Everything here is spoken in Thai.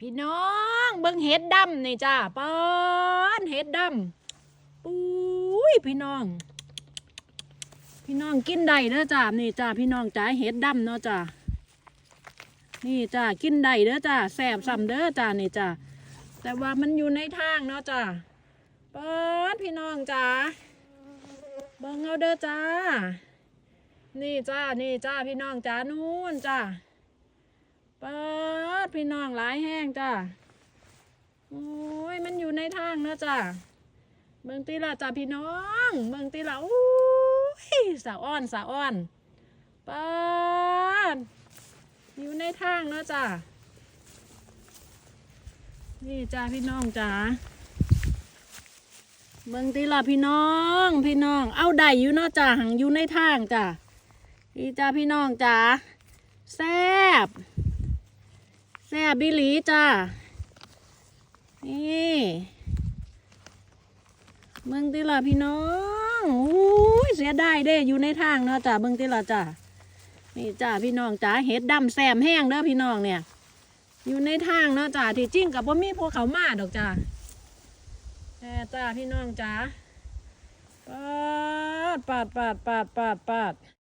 พี่น้อง เบิ่งเห็ดดำนี่จ้าป้อนเห็ดดำปุ้ยพี่น้อง พี่น้องกินได้เด้อจ้านี่จ้าพี่น้องจ้าเห็ดดำเนาะจ้านี่จ้ากินได้เด้อจ้าแสบซ้ำเด้อจ้านี่จ้าแต่ว่ามันอยู่ในทางเนาะจ้าป้อนพี่น้องจ้าเบิ่งเอาเด้อจ้านี่จ้านี่จ้าพี่น้องจ้านู่นจ้าเปิ ดพี่น้องหลายแห้งจ้าโอ้ยมันอยู่ในทางเนะจ้าเบิ่งตีละจ้าพี่น้องเบิ่งตีละอู้ยสาวอ้อนสาวอ้อนเปิดอยู่ในทางเนะจ้านี่จ้าพี่น้องจ้าเบิ่งตีละพี่น้องพี่น้อง เอาได้อยู่เนาะจ้าหังอยู่ในทางจ้าพี่จ้าพี่น้องจ้าแซบ ซบบิลีจ้า นี่เบิ่งติละพี่น้องอุ้ยเสียดายเด้อยู่ในทางเนาะจ้าเบิ่งติละจ้านี่จ้าพี่น้องจ้าเห็ดดำแซมแห้งเด้อพี่น้องเนี่ย อยู่ในทางเนาะจ้าที่จริงกับว่ามีพวกเขามาดอกจ้าแน่จ้าพี่น้องจ้าปาดปาดปาดปาดปาดปาด